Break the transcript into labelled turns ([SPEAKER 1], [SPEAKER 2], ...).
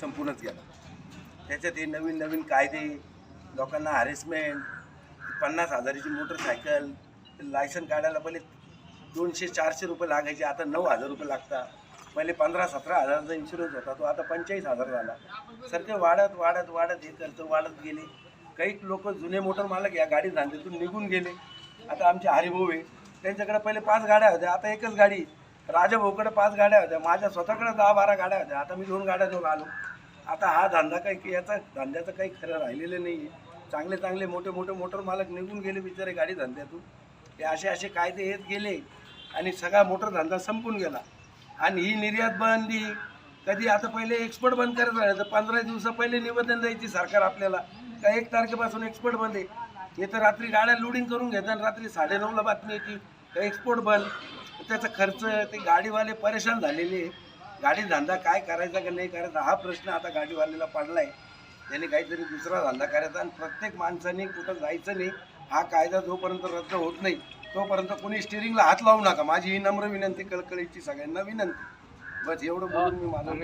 [SPEAKER 1] संपूनच गेला. त्याच्यात हे नवीन नवीन कायदे लोकांना हॅरेसमेंट पन्नास हजाराची मोटरसायकल लायसन काढायला पहिले दोनशे चारशे रुपये लागायचे आता नऊ हजार रुपये लागतात. पहिले पंधरा सतरा हजाराचा इन्शुरन्स होता तो आता पंचेचाळीस हजार झाला. सारखे वाढत वाढत वाढत हे खर्च वाढत गेले. काही लोक जुने मोटर मालक या गाडी धंद्यातून निघून गेले. आता आमचे हरिभाऊ आहे त्यांच्याकडे पहिले पाच गाड्या होत्या आता एकच गाडी. राजाभाऊकडे पाच गाड्या होत्या माझ्या स्वतःकडे दहा बारा गाड्या होत्या आता मी दोन गाड्या घेऊन आलो. आता हा धंदा काही याचा धंद्याचं काही खरं राहिलेलं नाही आहे चांगले चांगले मोठे मोठे मोटर मालक निघून गेले बिचारे गाडी धंद्यातून. हे असे असे कायदे येत गेले आणि सगळा मोटर धंदा संपून गेला. आणि ही निर्यात बंदी कधी आता पहिले एक्सपोर्ट बंद करत राहिलं तर पंधरा दिवसा पहिले निवेदन द्यायची सरकार आपल्याला का एक तारखेपासून एक्सपोर्ट बंद आहे? हे तर रात्री गाड्या लोडिंग करून घेतात रात्री साडेनऊला बातमी येते का एक्सपोर्ट बंद? त्याचा खर्च ते गाडीवाले परेशान झालेले आहे. गाडी धंदा काय करायचा का नाही करायचा हा प्रश्न आता गाडीवाल्याला पडलाय. त्याने काहीतरी दुसरा धंदा करायचा आणि प्रत्येक माणसाने कुठं जायचं नाही हा कायदा जोपर्यंत रद्द होत नाही तोपर्यंत कोणी स्टिअरिंगला हात लावू नका. माझी ही नम्र विनंती कळकळीची सगळ्यांना विनंती. बस एवढं बोलून मी माझं